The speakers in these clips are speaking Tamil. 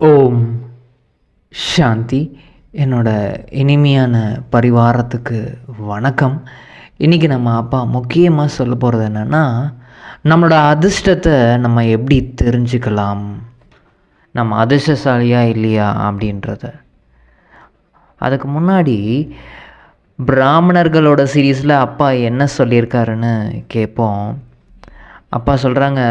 ஓம் சாந்தி. என்னோட இனிமையான பரிவாரத்துக்கு வணக்கம். இன்றைக்கி நம்ம அப்பா முக்கியமாக சொல்ல போகிறது என்னென்னா நம்மளோட அதிர்ஷ்டத்தை நம்ம எப்படி தெரிஞ்சுக்கலாம்? நம்ம அதிர்ஷ்டசாலியா இல்லையா அப்படின்றத. அதுக்கு முன்னாடி பிராமணர்களோட சீரீஸில் அப்பா என்ன சொல்லியிருக்காருன்னு கேட்போம் அப்பா சொல்கிறாங்க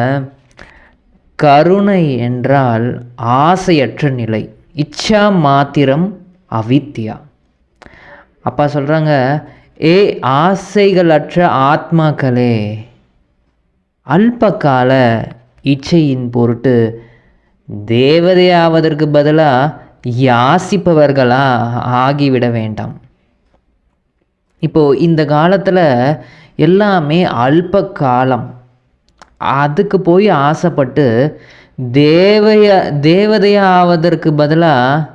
கருணை என்றால் ஆசையற்ற நிலை. இச்சா மாத்திரம் அவித்யா. அப்பா சொல்கிறாங்க ஏ ஆசைகளற்ற ஆத்மாக்களே அல்பகால இச்சையின் பொருட்டு தேவதையாவதற்கு பதிலாக யாசிப்பவர்களா ஆகிவிட வேண்டாம். இப்போது இந்த காலத்தில் எல்லாமே அல்ப காலம். அதுக்கு போய் ஆசைப்பட்டு தேவைய தேவதையாக ஆவதற்கு பதிலாக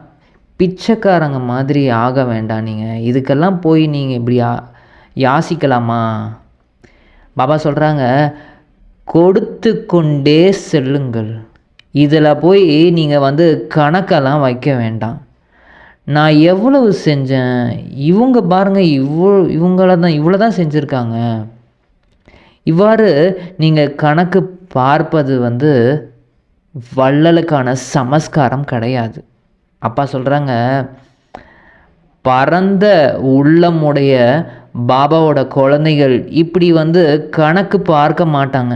பிச்சைக்காரங்க மாதிரி ஆக வேண்டாம் நீங்கள் இதுக்கெல்லாம் போய் நீங்கள் இப்படி யாசிக்கலாமா? பாபா சொல்கிறாங்க கொடுத்து கொண்டே செல்லுங்கள். இதில் போய் நீங்கள் வந்து கணக்கெல்லாம் வைக்க வேண்டாம். நான் எவ்வளவு செஞ்சேன்? இவங்க பாருங்கள் இவ்வளோ இவங்கள தான் இவ்வளோ தான் செஞ்சுருக்காங்க. இவ்வாறு நீங்கள் கணக்கு பார்ப்பது வந்து வள்ளலுக்கான சமஸ்காரம் கிடையாது. அப்பா சொல்கிறாங்க பரந்த உள்ளமுடைய பாபாவோட குழந்தைகள் இப்படி வந்து கணக்கு பார்க்க மாட்டாங்க.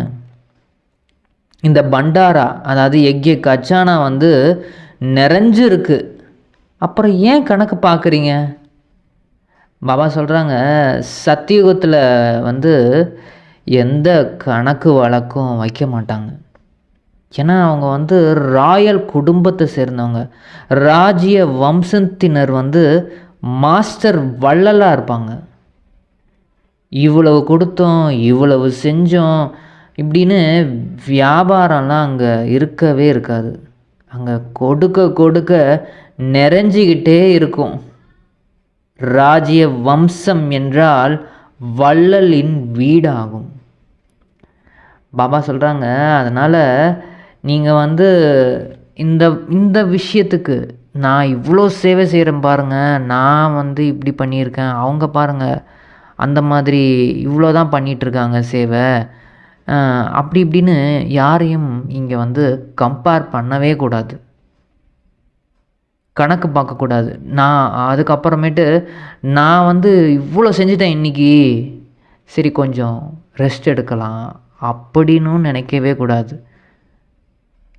இந்த பண்டாரா அதாவது எக்கிய கச்சானா வந்து நிறைஞ்சிருக்கு. அப்புறம் ஏன் கணக்கு பார்க்குறீங்க? பாபா சொல்கிறாங்க சத்தியுகத்தில் வந்து எந்த கணக்கு வழக்கும் வைக்க மாட்டாங்க. ஏன்னா அவங்க வந்து ராயல் குடும்பத்தை சேர்ந்தவங்க. ராஜ்ய வம்சத்தினர் வந்து மாஸ்டர் வள்ளலாக இருப்பாங்க. இவ்வளவு கொடுத்தோம் இவ்வளவு செஞ்சோம் இப்படின்னு வியாபாரம்லாம் அங்கே இருக்கவே இருக்காது. அங்கே கொடுக்க கொடுக்க நிறைஞ்சிக்கிட்டே இருக்கும். ராஜ்ய வம்சம் என்றால் வள்ளலின் வீடாகும். பாபா சொல்கிறாங்க அதனால் நீங்கள் வந்து இந்த இந்த விஷயத்துக்கு நான் இவ்வளோ சேவை செய்கிறேன் பாருங்கள் நான் வந்து இப்படி பண்ணியிருக்கேன் அவங்க பாருங்கள் அந்த மாதிரி இவ்வளோ தான் பண்ணிகிட்ருக்காங்க சேவை அப்படி இப்படின்னு யாரையும் இங்கே வந்து கம்பேர் பண்ணவே கூடாது. கணக்கு பார்க்கக்கூடாது நான் அதுக்கப்புறமேட்டு நான் வந்து இவ்வளோ செஞ்சுட்டேன் இன்றைக்கி சரி கொஞ்சம் ரெஸ்ட் எடுக்கலாம். அப்படின்னு நினைக்கவே கூடாது.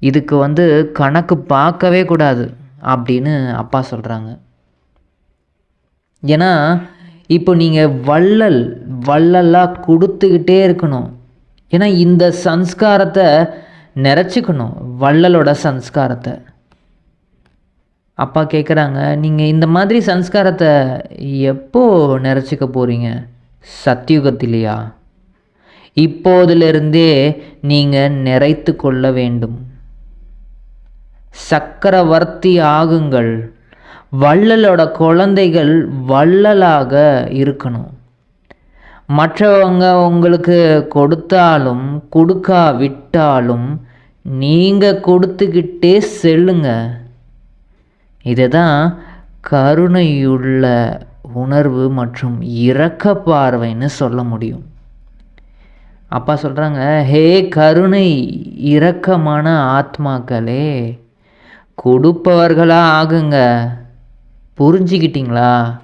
இதுக்கு வந்து கணக்கு பார்க்கவே கூடாது அப்படின்னு அப்பா சொல்கிறாங்க ஏன்னா இப்போ நீங்கள் வள்ளல் வள்ளலாக கொடுத்துக்கிட்டே இருக்கணும். ஏன்னா இந்த சன்ஸ்காரத்தை நிறச்சிக்கணும் வள்ளலோட சன்ஸ்காரத்தை அப்பா கேட்குறாங்க நீங்கள் இந்த மாதிரி சன்ஸ்காரத்தை எப்போ நிறச்சிக்க போகிறீங்க சத்தியுகத்திலையா? இப்போதிலிருந்தே நீங்கள் நிறைத்து கொள்ள வேண்டும். சக்கரவர்த்தி ஆகுங்கள். வள்ளலோட குழந்தைகள் வள்ளலாக இருக்கணும். மற்றவங்க உங்களுக்கு கொடுத்தாலும் கொடுக்கா விட்டாலும் நீங்கள் கொடுத்துக்கிட்டே செல்லுங்க. இதுதான் கருணையுள்ள உணர்வு மற்றும் இரக்க பார்வைன்னு சொல்ல முடியும். அப்பா சொல்கிறாங்க ஹே கருணை இரக்கமான ஆத்மாக்களே கொடுப்பவர்களாக ஆகுங்க. புரிஞ்சுக்கிட்டிங்களா?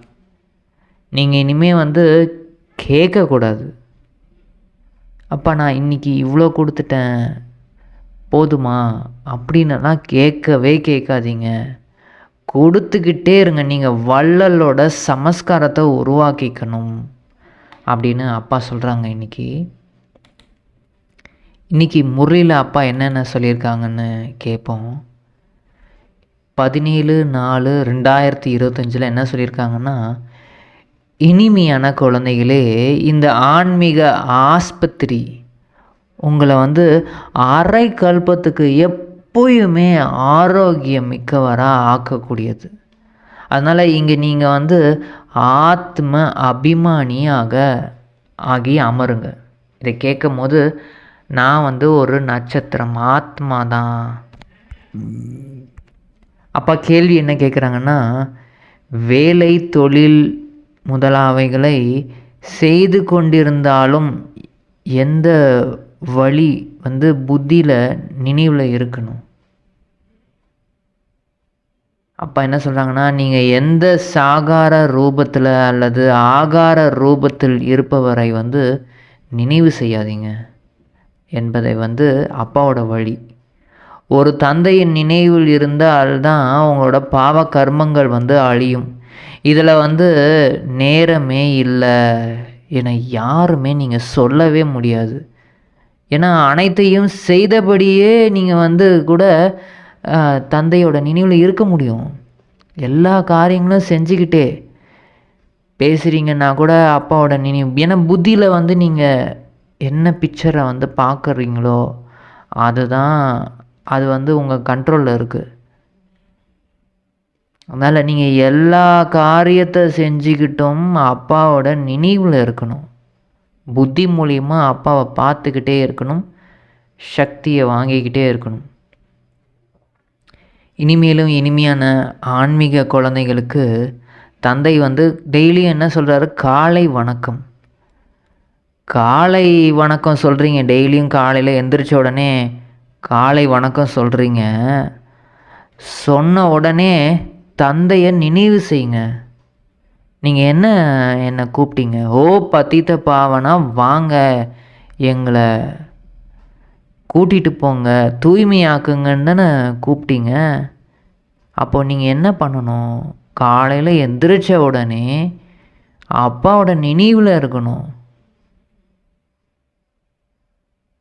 நீங்கள் இனிமேல் வந்து கேட்கக்கூடாது. அப்பா நான் இன்றைக்கி இவ்வளோ கொடுத்துட்டேன். போதுமா? அப்படின்னலாம் கேட்கவே கேட்காதீங்க. கொடுத்துக்கிட்டே இருங்க. நீங்கள் வள்ளலோட சமஸ்காரத்தை உருவாக்கிக்கணும். அப்படின்னு அப்பா சொல்கிறாங்க இன்றைக்கி இன்றைக்கி முரளியில் அப்பா என்னென்ன சொல்லியிருக்காங்கன்னு கேட்போம். பதினேழு நாலு ரெண்டாயிரத்தி இருபத்தஞ்சில் என்ன சொல்லியிருக்காங்கன்னா இனிமையான குழந்தைகளே இந்த ஆன்மீக ஆஸ்பத்திரி உங்களை வந்து அரை கல்பத்துக்கு எப்போயுமே ஆரோக்கியம் மிக்கவராக ஆக்கக்கூடியது. அதனால் இங்கே நீங்கள் வந்து ஆத்ம அபிமானியாக ஆகி அமருங்க. இதை கேட்கும் போது நான் வந்து ஒரு நட்சத்திரம் ஆத்மா தான் அப்பா கேள்வி என்ன கேட்குறாங்கன்னா வேலை தொழில் முதலாவைகளை செய்து கொண்டிருந்தாலும் எந்த வழி வந்து புத்தியில் நினைவில் இருக்கணும்? அப்பா என்ன சொல்கிறாங்கன்னா நீங்கள் எந்த சாகார ரூபத்தில் அல்லது ஆகார ரூபத்தில் இருப்பவரை வந்து நினைவு செய்யாதீங்க. என்பதை வந்து அப்பாவோட வழி. ஒரு தந்தையின் நினைவில் இருந்தால் தான் அவங்களோட பாவ கர்மங்கள் வந்து அழியும். இதில் வந்து நேரமே இல்லை என யாருமே நீங்கள் சொல்லவே முடியாது. ஏன்னா அனைத்தையும் செய்தபடியே நீங்கள் வந்து கூட தந்தையோட நினைவில் இருக்க முடியும். எல்லா காரியங்களும் செஞ்சுக்கிட்டே பேசுகிறீங்கன்னா கூட அப்பாவோட நினைவு ஏன்னா புத்தியில் வந்து நீங்கள் என்ன பிக்சரை வந்து பார்க்குறீங்களோ அதுதான் அது வந்து உங்கள் கண்ட்ரோலில் இருக்குது அதனால் நீங்கள் எல்லா காரியத்தை செஞ்சுக்கிட்டும் அப்பாவோட நினைவில் இருக்கணும். புத்தி மூலியமா அப்பாவை பார்த்துக்கிட்டே இருக்கணும். சக்தியை வாங்கிக்கிட்டே இருக்கணும். இனிமேலும் இனிமையான ஆன்மீக குழந்தைகளுக்கு தந்தை வந்து டெய்லியும் என்ன சொல்கிறாரு காலை வணக்கம். காலை வணக்கம் சொல்கிறீங்க டெய்லியும் காலையில் எந்திரிச்ச உடனே காலை வணக்கம் சொல்கிறீங்க சொன்ன உடனே தந்தையை நினைவு செய்யுங்க. நீங்கள் என்ன என்னை கூப்பிட்டீங்க? ஓ பத்தித்த பாவனா வாங்க. எங்களை கூட்டிகிட்டு போங்க. தூய்மையாக்குங்கன்னு தானே கூப்பிட்டீங்க. அப்போ நீங்கள் என்ன பண்ணணும்? காலையில் எந்திரிச்ச உடனே அப்பாவோட நினைவில் இருக்கணும்.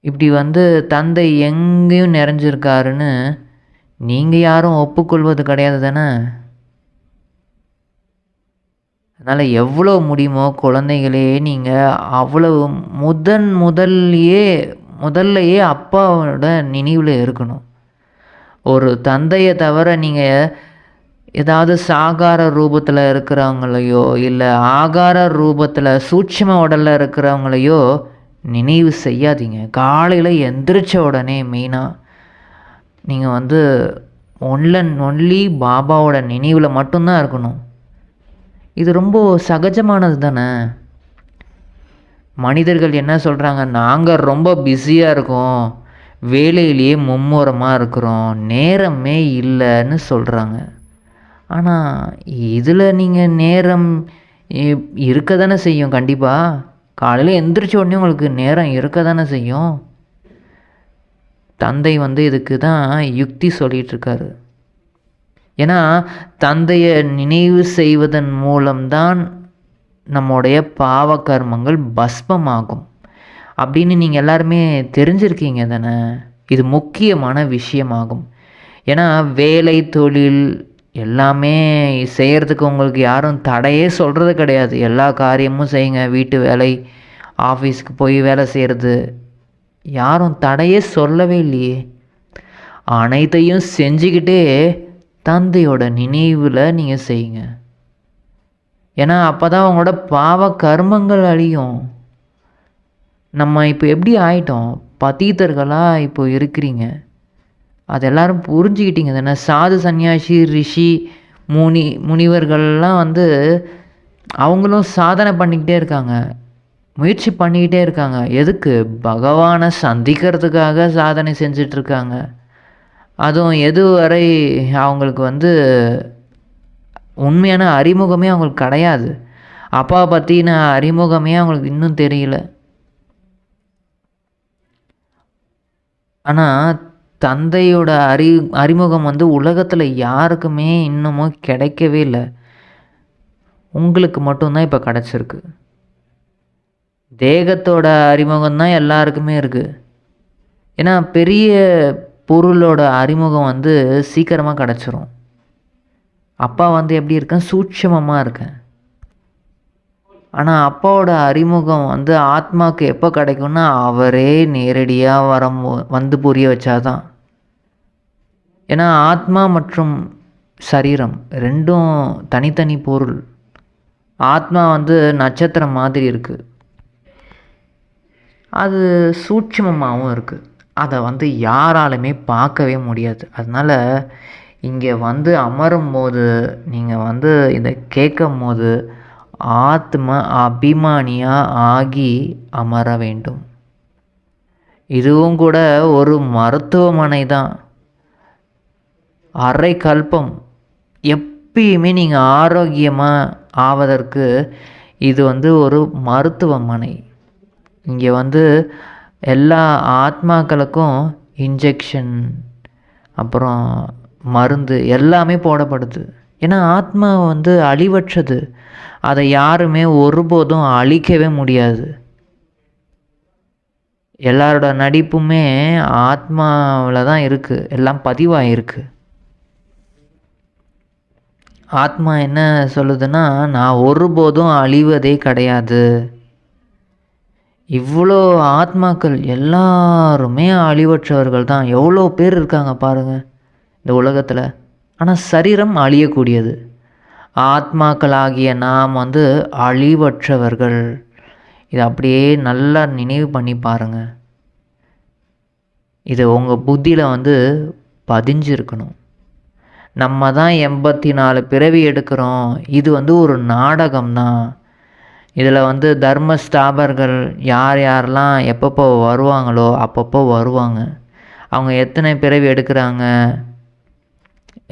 இப்படி வந்து தந்தை எங்கேயும் நிறைஞ்சிருக்காருன்னு நீங்கள் யாரும் ஒப்புக்கொள்வது கிடையாது தானே? அதனால் எவ்வளோ முடியுமோ குழந்தைகளே நீங்கள் அவ்வளவு முதன் முதல்லையே முதல்லையே அப்பாவோட நினைவில் இருக்கணும். ஒரு தந்தையை தவிர நீங்கள் ஏதாவது சாகார ரூபத்தில் இருக்கிறவங்களையோ இல்லை ஆகார ரூபத்தில் சூட்சம உடலில் இருக்கிறவங்களையோ நினைவு செய்யாதீங்க. காலையில் எந்திரிச்ச உடனே மெயினாக நீங்கள் வந்து ஒன்லன் ஒன்லி பாபாவோட நினைவில் மட்டும்தான் இருக்கணும். இது ரொம்ப சகஜமானது தானே? மனிதர்கள் என்ன சொல்கிறாங்க நாங்கள் ரொம்ப பிஸியாக இருக்கோம். வேலையிலேயே மும்முரமாக இருக்கிறோம். நேரமே இல்லைன்னு சொல்கிறாங்க ஆனால் இதில் நீங்கள் நேரம் இருக்க தானே செய்யும்? கண்டிப்பாக காலையில் எந்திரிச்ச உடனே உங்களுக்கு நேரம் இருக்க தானே செய்யும்? தந்தை வந்து இதுக்கு தான் யுக்தி சொல்லிகிட்ருக்காரு ஏன்னா தந்தையை நினைவு செய்வதன் மூலம்தான் நம்முடைய பாவ கர்மங்கள் பஸ்பமாகும் அப்படின்னு நீங்கள் எல்லாருமே தெரிஞ்சிருக்கீங்க தானே? இது முக்கியமான விஷயமாகும். ஏன்னா வேலை தொழில் எல்லாமே செய்கிறதுக்கு உங்களுக்கு யாரும் தடையே சொல்கிறது கிடையாது. எல்லா காரியமும் செய்யுங்க. வீட்டு வேலை ஆஃபீஸ்க்கு போய் வேலை செய்கிறது யாரும் தடையே சொல்லவே இல்லையே. அனைத்தையும் செஞ்சுக்கிட்டே தந்தையோட நினைவில் நீங்கள் செய்யுங்க. ஏன்னா அப்போ தான் உங்களோட பாவ கர்மங்கள் அழியும். நம்ம இப்போ எப்படி ஆயிட்டோம்? பதீத்தர்களாக இப்போ இருக்கிறீங்க. அது எல்லாரும் புரிஞ்சுக்கிட்டீங்க தானே. சாது சன்னியாசி ரிஷி முனி முனிவர்கள்லாம் வந்து அவங்களும் சாதனை பண்ணிக்கிட்டே இருக்காங்க. முயற்சி பண்ணிக்கிட்டே இருக்காங்க. எதுக்கு? பகவானை சந்திக்கிறதுக்காக சாதனை செஞ்சிட்ருக்காங்க. அதுவும் எதுவரை அவங்களுக்கு வந்து உண்மையான அறிமுகமே அவங்களுக்கு கிடையாது. அப்பாவை பற்றின அறிமுகமே அவங்களுக்கு இன்னும் தெரியல. ஆனால் தந்தையோட அறி அறிமுகம் வந்து உலகத்தில் யாருக்குமே இன்னமும் கிடைக்கவே இல்லை. உங்களுக்கு மட்டும்தான் இப்போ கிடச்சிருக்கு. தேகத்தோட அறிமுகம் தான் எல்லாருக்குமே இருக்குது ஏன்னா பெரிய பொருளோட அறிமுகம் வந்து சீக்கிரமாக கிடச்சிரும். அப்பா வந்து எப்படி இருக்கேன்? சூட்சமமாக இருக்கேன். ஆனால் அப்பாவோட அறிமுகம் வந்து ஆத்மாவுக்கு எப்போ கிடைக்கும்னா அவரே நேரடியாக வர வந்து புரிய வச்சாதான். ஏன்னா ஆத்மா மற்றும் சரீரம் ரெண்டும் தனித்தனி பொருள். ஆத்மா வந்து நட்சத்திரம் மாதிரி இருக்குது அது சூட்சுமமாகவும் இருக்குது அதை வந்து யாராலுமே பார்க்கவே முடியாது. அதனால் இங்கே வந்து அமரும் போது நீங்கள் வந்து இதை கேட்கும்போது ஆத்ம அபிமானியாக ஆகி அமர வேண்டும். இதுவும் கூட ஒரு மருத்துவமனை தான். அரை கல்பம். எப்பயுமே நீங்கள் ஆரோக்கியமாக ஆவதற்கு இது வந்து ஒரு மருத்துவமனை. இங்கே வந்து எல்லா ஆத்மாக்களுக்கும் இன்ஜெக்ஷன் அப்புறம் மருந்து எல்லாமே போடப்படுது. ஏன்னா ஆத்மா வந்து அழிவற்றது. அதை யாருமே ஒருபோதும் அழிக்கவே முடியாது. எல்லாரோட நடிப்புமே ஆத்மாவில் தான் இருக்குது எல்லாம் பதிவாயிருக்கு. ஆத்மா என்ன சொல்லுதுன்னா நான் ஒருபோதும் அழிவதே கிடையாது. இவ்வளோ ஆத்மாக்கள் எல்லாருமே அழிவற்றவர்கள் தான். எவ்வளோ பேர் இருக்காங்க பாருங்கள் இந்த உலகத்தில். ஆனால் சரீரம் அழியக்கூடியது. ஆத்மாக்களாகிய நாம் வந்து அழிவற்றவர்கள். இதை அப்படியே நல்லா நினைவு பண்ணி பாருங்கள் இது உங்கள் புத்தியில் வந்து பதிஞ்சிருக்கணும். நம்ம தான் எண்பத்தி நாலு பிறவி எடுக்கிறோம். இது வந்து ஒரு நாடகம் தான் இதில் வந்து தர்ம ஸ்தாபர்கள் யார் யாரெல்லாம் எப்பப்போ வருவாங்களோ அப்பப்போ வருவாங்க. அவங்க எத்தனை பிறவி எடுக்கிறாங்க?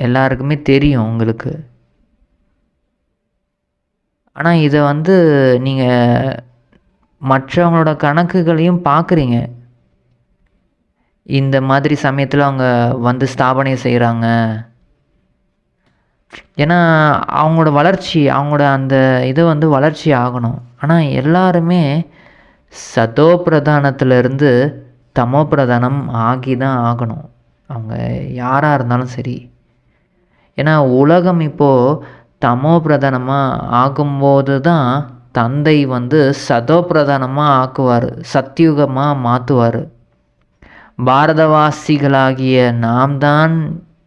எல்லாருக்குமே தெரியும் உங்களுக்கு. ஆனால் இதை வந்து நீங்கள் மற்றவங்களோட கணக்குகளையும் பார்க்குறீங்க இந்த மாதிரி சமயத்தில் அவங்க வந்து ஸ்தாபனை செய்கிறாங்க ஏன்னா அவங்களோட வளர்ச்சி அவங்களோட அந்த இது வந்து வளர்ச்சி ஆகணும். ஆனால் எல்லாருமே சதோ பிரதானத்திலிருந்து தமோ பிரதானம் ஆகி தான் ஆகணும். அவங்க யாராக இருந்தாலும் சரி. ஏன்னா உலகம் இப்போது தமோ பிரதானமாக ஆகும்போது தான் தந்தை வந்து சதோ பிரதானமாக ஆக்குவார் சத்தியுகமாக மாற்றுவார் பாரதவாசிகளாகிய நாம் தான்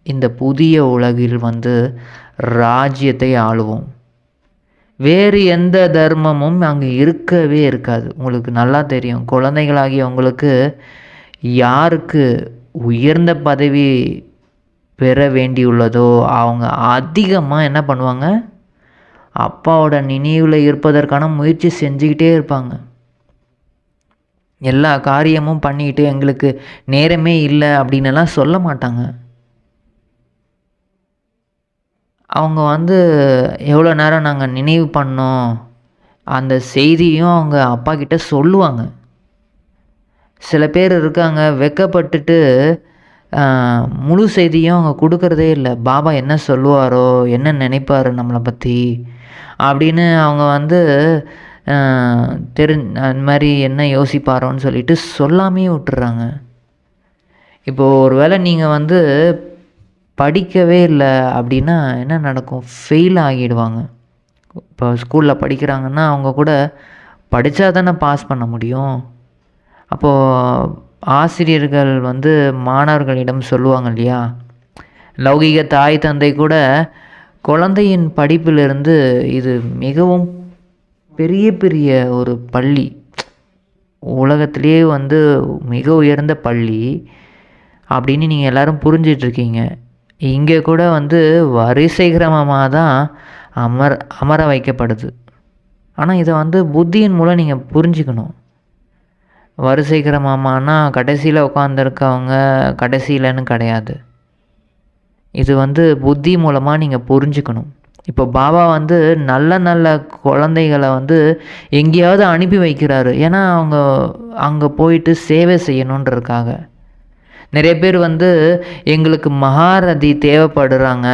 இந்த புதிய உலகில் வந்து ராஜ்யத்தை ஆளுவோம். வேறு எந்த தர்மமும் அங்கே இருக்கவே இருக்காது. உங்களுக்கு நல்லா தெரியும். குழந்தைகளாகிய உங்களுக்கு யாருக்கு உயர்ந்த பதவி பெற வேண்டியுள்ளதோ அவங்க அதிகமாக என்ன பண்ணுவாங்க? அப்பாவோட நினைவில் இருப்பதற்கான முயற்சி செஞ்சுக்கிட்டே இருப்பாங்க. எல்லா காரியமும் பண்ணிக்கிட்டு எங்களுக்கு நேரமே இல்லை அப்படின்னுலாம் சொல்ல மாட்டாங்க. அவங்க வந்து எவ்வளோ நேரம் நாங்கள் நினைவு பண்ணோம் அந்த செய்தியும் அவங்க அப்பா கிட்ட சொல்லுவாங்க. சில பேர் இருக்காங்க வெக்கப்பட்டுட்டு முழு செய்தியும் அவங்க கொடுக்கறதே இல்லை. பாபா என்ன சொல்லுவாரோ என்ன நினைப்பார் நம்மளை பற்றி அப்படின்னு அவங்க வந்து தெரி அந்த மாதிரி என்ன யோசிப்பாரோன்னு சொல்லிட்டு சொல்லாமே விட்டுறாங்க. இப்போது ஒரு வேளை நீங்கள் வந்து படிக்கவே இல்லை அப்படின்னா என்ன நடக்கும்? ஃபெயில் ஆகிடுவாங்க. இப்போ ஸ்கூலில் படிக்கிறாங்கன்னா அவங்க கூட படித்தா தானே பாஸ் பண்ண முடியும். அப்போது ஆசிரியர்கள் வந்து மாணவர்களிடம் சொல்லுவாங்க இல்லையா? லௌகிக தாய் தந்தை கூட குழந்தையின் படிப்பிலிருந்து இது மிகவும் பெரிய பெரிய ஒரு பள்ளி. உலகத்திலேயே வந்து மிக உயர்ந்த பள்ளி அப்படின்னு நீங்கள் எல்லோரும் புரிஞ்சிட்ருக்கீங்க இங்கே கூட வந்து வரிசை கிரமமாக தான் அமர் அமர வைக்கப்படுது. ஆனால் இதை வந்து புத்தியின் மூலம் நீங்கள் புரிஞ்சுக்கணும். வரிசை கிரமமானா கடைசியில் உட்காந்துருக்கவங்க கடைசியிலன்னு கிடையாது. இது வந்து புத்தி மூலமாக நீங்கள் புரிஞ்சுக்கணும். இப்போ பாபா வந்து நல்ல நல்ல குழந்தைகளை வந்து எங்கேயாவது அனுப்பி வைக்கிறாரு. ஏன்னா அவங்க அங்கே போயிட்டு சேவை செய்யணுன்றதுக்காக. நிறைய பேர் வந்து எங்களுக்கு மகாரதி தேவைப்படுறாங்க.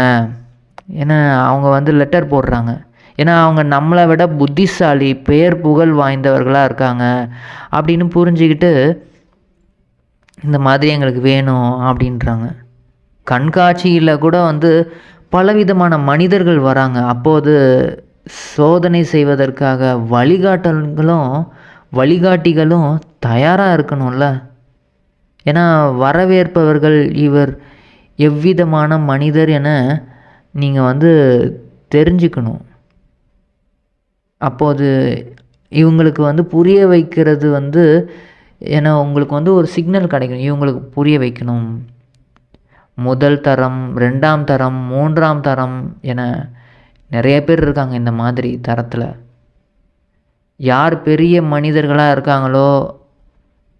ஏன்னா அவங்க வந்து லெட்டர் போடுறாங்க. ஏன்னா அவங்க நம்மளை விட புத்திசாலி பெயர் புகழ் வாய்ந்தவர்களாக இருக்காங்க. அப்படின்னு புரிஞ்சுக்கிட்டு இந்த மாதிரி எங்களுக்கு வேணும் அப்படின்றாங்க. கண்காட்சியில் கூட வந்து பலவிதமான மனிதர்கள் வராங்க. அப்போது சோதனை செய்வதற்காக வழிகாட்டல்களும் வழிகாட்டிகளும் தயாராக இருக்கணும்ல. ஏன்னா வரவேற்பவர்கள் இவர் எவ்விதமான மனிதர் என நீங்கள் வந்து தெரிஞ்சுக்கணும். அப்போது இவங்களுக்கு வந்து புரிய வைக்கிறது வந்து ஏன்னா உங்களுக்கு வந்து ஒரு சிக்னல் கிடைக்கும் இவங்களுக்கு புரிய வைக்கணும். முதல் தரம் ரெண்டாம் தரம் மூன்றாம் தரம் என நிறைய பேர் இருக்காங்க இந்த மாதிரி தரத்தில். யார் பெரிய மனிதர்களாக இருக்காங்களோ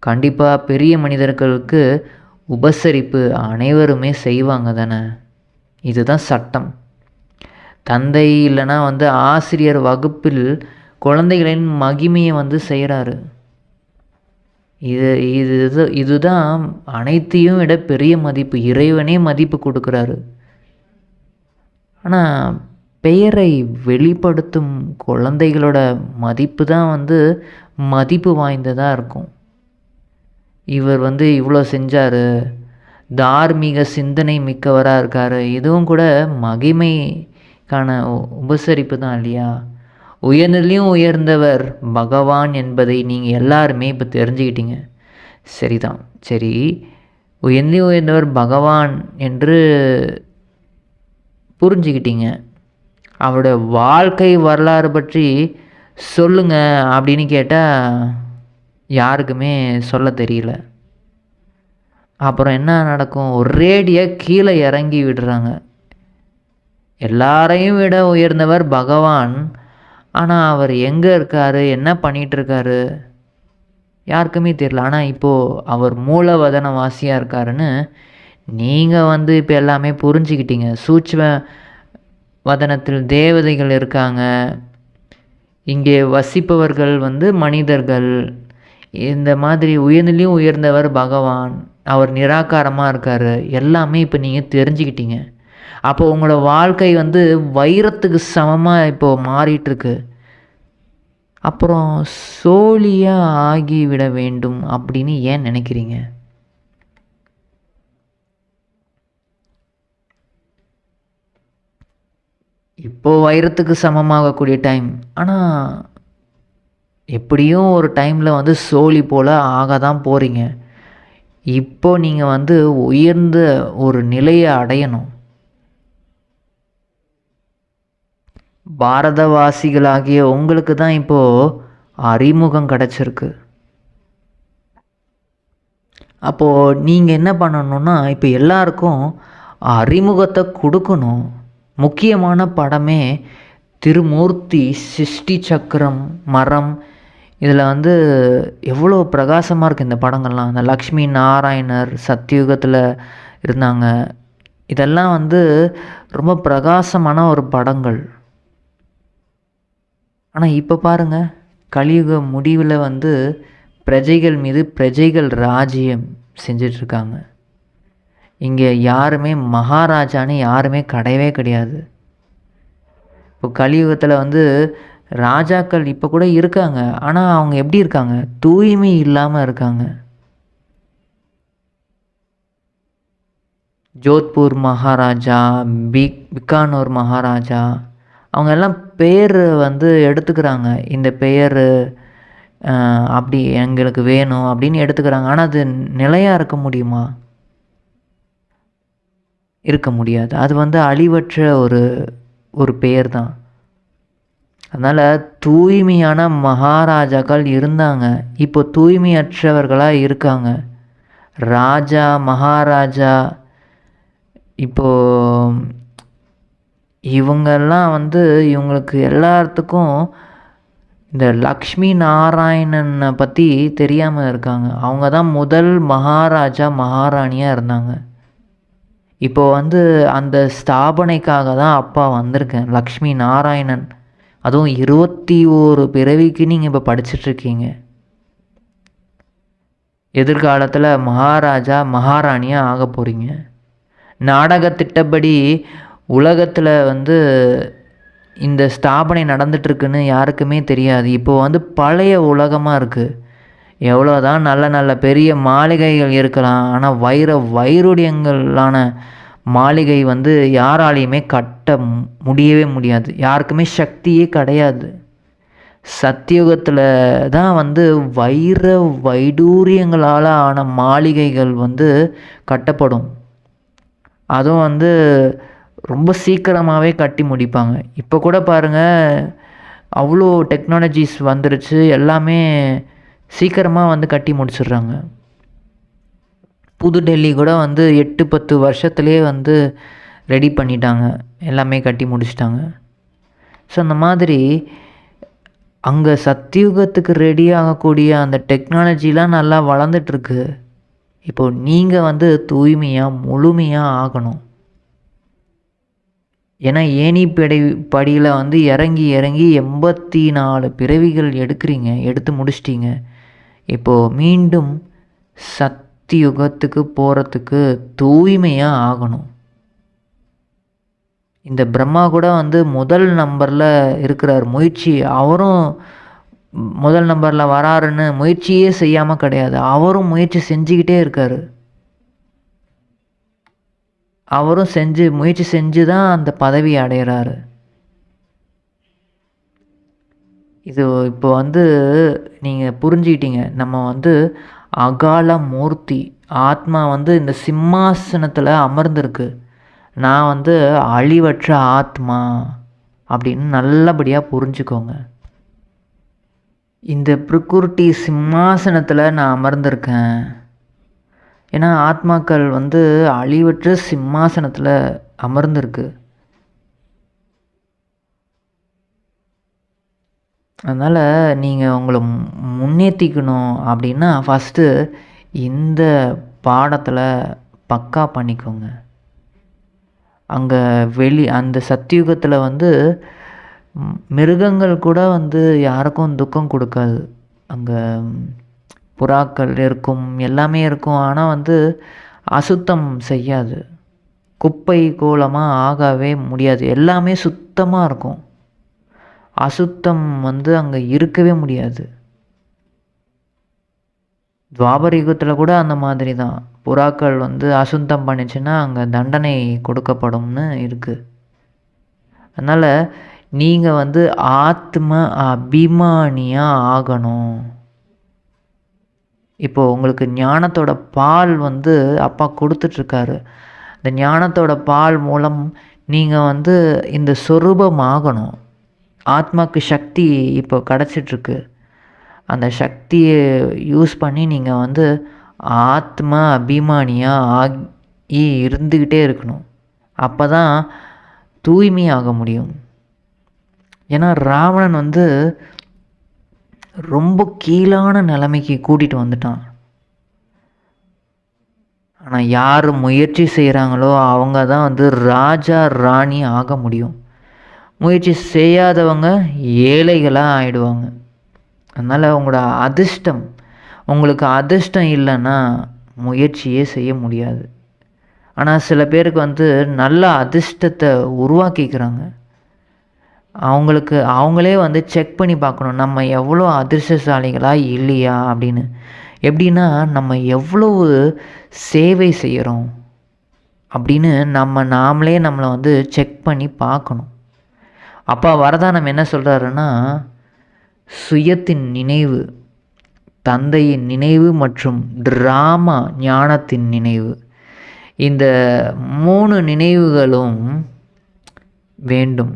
கண்டிப்பாக பெரிய மனிதர்களுக்கு உபசரிப்பு அனைவருமே செய்வாங்க தானே. இதுதான் சட்டம். தந்தை இல்லைன்னா வந்து ஆசிரியர் வகுப்பில் குழந்தைகளின் மகிமையை வந்து செய்கிறாரு இது இது இது இதுதான் அனைத்தையும் விட பெரிய மதிப்பு. இறைவனே மதிப்பு கொடுக்குறாரு. ஆனால் பெயரை வெளிப்படுத்தும் குழந்தைகளோட மதிப்பு தான் வந்து மதிப்பு வாய்ந்ததாக இருக்கும். இவர் வந்து இவ்வளோ செஞ்சார். தார்மீக சிந்தனை மிக்கவராக இருக்கார். இதுவும் கூட மகிமைக்கான உ- உபசரிப்பு தான் இல்லையா? உயர்ந்ததுலேயும் உயர்ந்தவர் பகவான் என்பதை நீங்கள் எல்லாருமே இப்போ தெரிஞ்சுக்கிட்டீங்க. சரிதான். சரி. உயர்ந்தே உயர்ந்தவர் பகவான் என்று புரிஞ்சுக்கிட்டீங்க. அவரோட வாழ்க்கை வரலாறு பற்றி சொல்லுங்க அப்படின்னு கேட்டால் யாருக்குமே சொல்ல தெரியல. அப்புறம் என்ன நடக்கும்? ஒரேடியாக கீழே இறங்கி விடுறாங்க. எல்லாரையும் விட உயர்ந்தவர் பகவான். ஆனால் அவர் எங்கே இருக்கார்? என்ன பண்ணிகிட்ருக்காரு யாருக்குமே தெரியல. ஆனால் இப்போது அவர் மூலவதன வாசியாக இருக்காருன்னு நீங்கள் வந்து இப்போ எல்லாமே புரிஞ்சுக்கிட்டீங்க. சூட்ச்ம வதனத்தில் தேவதைகள் இருக்காங்க. இங்கே வசிப்பவர்கள் வந்து மனிதர்கள். இந்த மாதிரி உயர்ந்திலையும் உயர்ந்தவர் பகவான். அவர் நிராகாரமாக இருக்கார். எல்லாமே இப்போ நீங்கள் தெரிஞ்சுக்கிட்டீங்க. அப்போ உங்களோட வாழ்க்கை வந்து வைரத்துக்கு சமமாக இப்போது மாறிட்டுருக்கு. அப்புறம் சோழியாக ஆகிவிட வேண்டும் அப்படின்னு ஏன் நினைக்கிறீங்க? இப்போது வைரத்துக்கு சமமாகக்கூடிய டைம் ஆனால் எப்படியும் ஒரு டைமில் வந்து சோழி போல் ஆக தான் போகிறீங்க இப்போ நீங்கள் வந்து உயர்ந்த ஒரு நிலையை அடையணும். பாரதவாசிகளாகிய உங்களுக்கு தான் இப்போது அறிமுகம் கிடச்சிருக்கு. அப்போது நீங்கள் என்ன பண்ணணும்னா இப்போ எல்லாருக்கும் அறிமுகத்தை கொடுக்கணும். முக்கியமான படமே திருமூர்த்தி சிஷ்டி சக்கரம் மரம் இதில் வந்து எவ்வளோ பிரகாசமாக இருக்குது இந்த படங்கள்லாம். அந்த லக்ஷ்மி நாராயணர் சத்தியுகத்தில் இருந்தாங்க. இதெல்லாம் வந்து ரொம்ப பிரகாசமான ஒரு படங்கள். ஆனால் இப்போ பாருங்க கலியுக முடிவில் வந்து பிரஜைகள் மீது பிரஜைகள் ராஜ்யம் செஞ்சிட்ருக்காங்க. இங்கே யாருமே மகாராஜான்னு யாருமே கிடையவே கிடையாது. இப்போ கலியுகத்தில் வந்து ராஜாக்கள் இப்போ கூட இருக்காங்க. ஆனால் அவங்க எப்படி இருக்காங்க? தூய்மை இல்லாமல் இருக்காங்க. ஜோத்பூர் மகாராஜா பிக் பிக்கானூர் மகாராஜா அவங்க எல்லாம் பேர் வந்து எடுத்துக்கிறாங்க. இந்த பெயர் அப்படி எங்களுக்கு வேணும் அப்படின்னு எடுத்துக்கிறாங்க. ஆனால் அது நிலையாக இருக்க முடியுமா? இருக்க முடியாது. அது வந்து அழிவற்ற ஒரு ஒரு பெயர் தான் அதனால் தூய்மையான மகாராஜாக்கள் இருந்தாங்க. இப்போ தூய்மையற்றவர்களாக இருக்காங்க. ராஜா மகாராஜா இப்போ இவங்கெல்லாம் வந்து இவங்களுக்கு எல்லாத்துக்கும் இந்த லக்ஷ்மி நாராயணனை பற்றி தெரியாமல் இருக்காங்க. அவங்க தான் முதல் மகாராஜா மகாராணியாக இருந்தாங்க. இப்போ வந்து அந்த ஸ்தாபனைக்காக தான் அப்பா வந்திருக்கேன் லக்ஷ்மி நாராயணன். அதுவும் இருபத்தி ஓரு பிறவிக்கு நீங்கள் இப்போ படிச்சிட்ருக்கீங்க. எதிர்காலத்தில் மகாராஜா மகாராணியாக ஆக போகிறீங்க நாடக திட்டப்படி உலகத்தில் வந்து இந்த ஸ்தாபனை நடந்துட்டுருக்குன்னு யாருக்குமே தெரியாது. இப்போ வந்து பழைய உலகமாக இருக்குது எவ்வளோ தான் நல்ல நல்ல பெரிய மாளிகைகள் இருக்கலாம். ஆனால் வைர வைரூடியங்களான மாளிகை வந்து யாராலையுமே கட்ட முடியவே முடியாது. யாருக்குமே சக்தியே கிடையாது. சத்தியுகத்தில் தான் வந்து வைர வைடூரியங்களால் ஆன மாளிகைகள் வந்து கட்டப்படும். அதுவும் வந்து ரொம்ப சீக்கிரமாகவே கட்டி முடிப்பாங்க. இப்போ கூட பாருங்கள் அவ்வளோ டெக்னாலஜிஸ் வந்துருச்சு. எல்லாமே சீக்கிரமாக வந்து கட்டி முடிச்சிடுறாங்க. புது டெல்லி கூட வந்து எட்டு பத்து வருஷத்துலேயே வந்து ரெடி பண்ணிட்டாங்க. எல்லாமே கட்டி முடிச்சிட்டாங்க. ஸோ அந்த மாதிரி அங்கே சத்தியுகத்துக்கு ரெடி ஆகக்கூடிய அந்த டெக்னாலஜிலாம் நல்லா வளர்ந்துட்டுருக்கு. இப்போது நீங்கள் வந்து தூய்மையாக முழுமையாக ஆகணும். ஏன்னா ஏணி படை படியில் வந்து இறங்கி இறங்கி எண்பத்தி நாலு பிறவிகள் எடுக்கிறீங்க எடுத்து முடிச்சிட்டிங்க. இப்போது மீண்டும் சத் சத்தியுகத்துக்கு போகிறதுக்கு தூய்மையாக ஆகணும். இந்த பிரம்மா கூட வந்து முதல் நம்பரில் இருக்கிறார். முயற்சி அவரும் முதல் நம்பரில் வராருன்னு முயற்சியே செய்யாமல் கிடையாது. அவரும் முயற்சி செஞ்சுக்கிட்டே இருக்கார். அவரும் செஞ்சு முயற்சி செஞ்சு தான் அந்த பதவி அடைகிறாரு இது இப்போ வந்து நீங்கள் புரிஞ்சுக்கிட்டீங்க. நம்ம வந்து அகால மூர்த்தி ஆத்மா வந்து இந்த சிம்மாசனத்தில் அமர்ந்திருக்கு. நான் வந்து அழிவற்ற ஆத்மா அப்படின்னு நல்லபடியாக புரிஞ்சுக்கோங்க. இந்த பிரகுருட்டி சிம்மாசனத்தில் நான் அமர்ந்திருக்கேன். ஏன்னா ஆத்மாக்கள் வந்து அழிவற்ற சிம்மாசனத்தில் அமர்ந்திருக்கு. அதனால் நீங்கள் உங்களை முன்னேற்றிக்கணும் அப்படின்னா ஃபஸ்ட்டு இந்த பாடத்தில் பக்கா பண்ணிக்கோங்க. அங்கே வெளி அந்த சத்தியுகத்தில் வந்து மிருகங்கள் கூட வந்து யாருக்கும் துக்கம் கொடுக்காது. அங்கே புறாக்கள் இருக்கும் எல்லாமே இருக்கும். ஆனால் வந்து அசுத்தம் செய்யாது. குப்பை கோலமாக ஆகவே முடியாது. எல்லாமே சுத்தமாக இருக்கும். அசுத்தம் வந்து அங்கே இருக்கவே முடியாது. துவாபர யுகத்தில் கூட அந்த மாதிரி தான் புறாக்கள் வந்து அசுத்தம் பண்ணிச்சுன்னா அங்கே தண்டனை கொடுக்கப்படும்னு இருக்குது அதனால் நீங்கள் வந்து ஆத்ம அபிமானியாக ஆகணும். இப்போது உங்களுக்கு ஞானத்தோட பால் வந்து அப்பா கொடுத்துட்ருக்காரு. இந்த ஞானத்தோட பால் மூலம் நீங்கள் வந்து இந்த சொரூபம் ஆத்மாக்கு சக்தி இப்போ கிடச்சிட்ருக்கு. அந்த சக்தியை யூஸ் பண்ணி நீங்கள் வந்து ஆத்மா அபிமானியாக ஆகி இருந்துக்கிட்டே இருக்கணும். அப்போ தான் தூய்மையாக முடியும். ஏன்னா ராவணன் வந்து ரொம்ப கீழான நிலைமைக்கு கூட்டிகிட்டு வந்துட்டான். ஆனால் யார் முயற்சி செய்கிறாங்களோ அவங்க தான் வந்து ராஜா ராணி ஆக முடியும். முயற்சி செய்யாதவங்க ஏழைகளாக ஆயிடுவாங்க. அதனால் உங்களோட அதிர்ஷ்டம் உங்களுக்கு அதிர்ஷ்டம் இல்லைன்னா முயற்சியே செய்ய முடியாது. ஆனால் சில பேருக்கு வந்து நல்ல அதிர்ஷ்டத்தை உருவாக்கிக்கிறாங்க. அவங்களுக்கு அவங்களே வந்து செக் பண்ணி பார்க்கணும் நம்ம எவ்வளோ அதிர்ஷ்டசாலிகளா இல்லையா அப்படின்னு. எப்படின்னா நம்ம எவ்வளவு சேவை செய்கிறோம் அப்படின்னு நம்ம நாமளே நம்மளை வந்து செக் பண்ணி பார்க்கணும். அப்பா வரதானம் என்ன சொல்கிறாருன்னா சுயத்தின் நினைவு தந்தையின் நினைவு மற்றும் ட்ராமா ஞானத்தின் நினைவு. இந்த மூணு நினைவுகளும் வேண்டும்.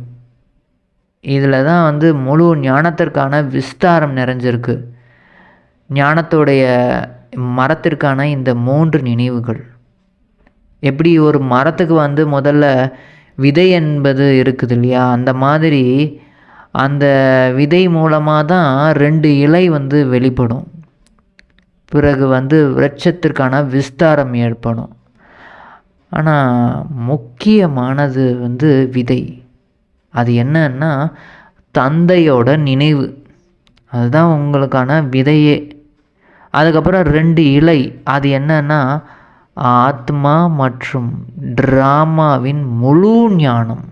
இதில் தான் வந்து முழு ஞானத்திற்கான விஸ்தாரம் நிறைஞ்சிருக்கு. ஞானத்துடைய மரத்திற்கான இந்த மூன்று நினைவுகள். எப்படி ஒரு மரத்துக்கு வந்து முதல்ல விதை என்பது இருக்குது இல்லையா அந்த மாதிரி அந்த விதை மூலமாக தான் ரெண்டு இலை வந்து வெளிப்படும். பிறகு வந்து விரட்சத்திற்கான விஸ்தாரம் ஏற்படும். ஆனால் முக்கியமானது வந்து விதை. அது என்னன்னா தந்தையோட நினைவு. அதுதான் உங்களுக்கான விதையே. அதுக்கப்புறம் ரெண்டு இலை. அது என்னன்னா ஆத்மா மற்றும் ட்ராமாவின் முழு ஞானம்.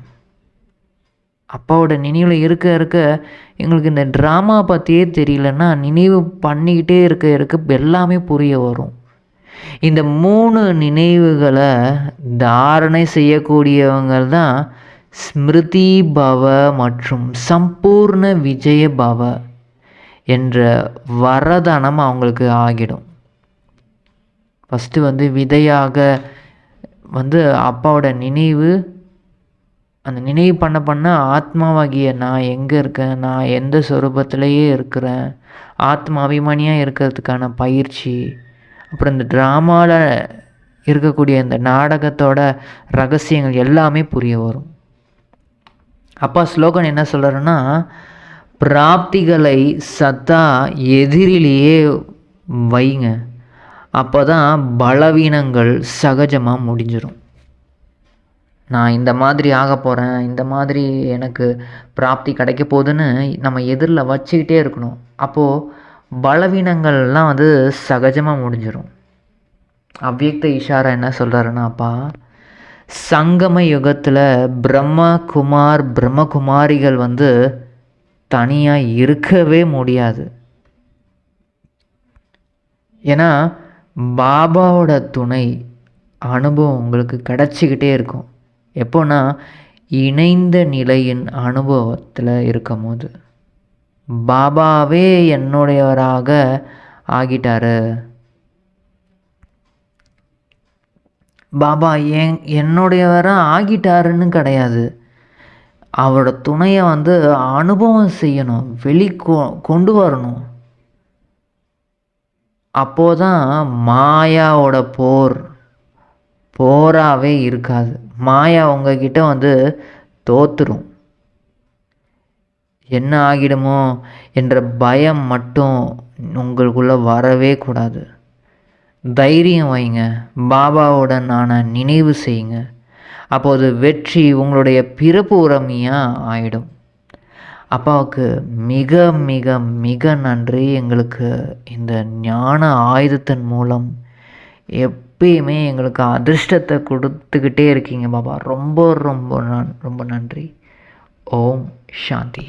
அப்பாவோட நினைவில் இருக்க இருக்க எங்களுக்கு இந்த ட்ராமா பற்றியே தெரியலன்னா நினைவு பண்ணிக்கிட்டே இருக்க இருக்க எல்லாமே புரிய வரும். இந்த மூணு நினைவுகளை தாரணை செய்யக்கூடியவங்க தான் ஸ்மிருதி பவ மற்றும் சம்பூர்ண விஜய பவ என்ற வரதானம் அவங்களுக்கு ஆகிடும். ஃபஸ்ட்டு வந்து விதையாக வந்து அப்பாவோட நினைவு அந்த நினைவு பண்ண பண்ண ஆத்மாவாகிய நான் எங்கே இருக்கேன்? நான் எந்த சொரூபத்திலேயே இருக்கிறேன்? ஆத்மா அபிமானியாக இருக்கிறதுக்கான பயிற்சி. அப்புறம் இந்த ட்ராமாவில் இருக்கக்கூடிய இந்த நாடகத்தோட ரகசியங்கள் எல்லாமே புரிய வரும். அப்பா ஸ்லோகன் என்ன சொல்கிறேன்னா பிராப்திகளை சத்தா எதிரிலேயே வைங்க. அப்போ தான் பலவீனங்கள் சகஜமாக முடிஞ்சிடும் நான் இந்த மாதிரி ஆக போகிறேன் இந்த மாதிரி எனக்கு பிராப்தி கிடைக்க போகுதுன்னு நம்ம எதிரில் வச்சுக்கிட்டே இருக்கணும். அப்போது பலவீனங்கள்லாம் வந்து சகஜமாக முடிஞ்சிடும் அவ்வியக்த இஷாரா என்ன சொல்கிறாருன்னாப்பா சங்கம யுகத்தில் பிரம்மகுமார் பிரம்மகுமாரிகள் வந்து தனியாக இருக்கவே முடியாது. ஏன்னா பாபாவோட துணை அனுபவம் உங்களுக்கு கிடச்சிக்கிட்டே இருக்கும். எப்போனா இணைந்த நிலையின் அனுபவத்தில் இருக்கும் போது பாபாவே என்னுடையவராக ஆகிட்டாரு. பாபா என் என்னுடையவராக ஆகிட்டாருன்னு கிடையாது. அவரோட துணையை வந்து அனுபவம் செய்யணும் வெளி கொ கொண்டு வரணும். அப்போதான் மாயாவோட போர் போராகவே இருக்காது. மாயா உங்ககிட்ட வந்து தோத்துரும். என்ன ஆகிடுமோ என்ற பயம் மட்டும் உங்களுக்குள்ளே வரவே கூடாது. தைரியம் வைங்க. பாபாவுடனான நினைவு செய்யுங்க. அப்போது வெற்றி உங்களுடைய பிறப்பு உரிமையாக ஆயிடும். அப்பாவுக்கு மிக மிக மிக நன்றி. எங்களுக்கு இந்த ஞான ஆயுதத்தின் மூலம் எப்பயுமே எங்களுக்கு அதிர்ஷ்டத்தை கொடுத்துக்கிட்டே இருக்கீங்க பாபா. ரொம்ப ரொம்ப நன் ரொம்ப நன்றி. ஓம் சாந்தி.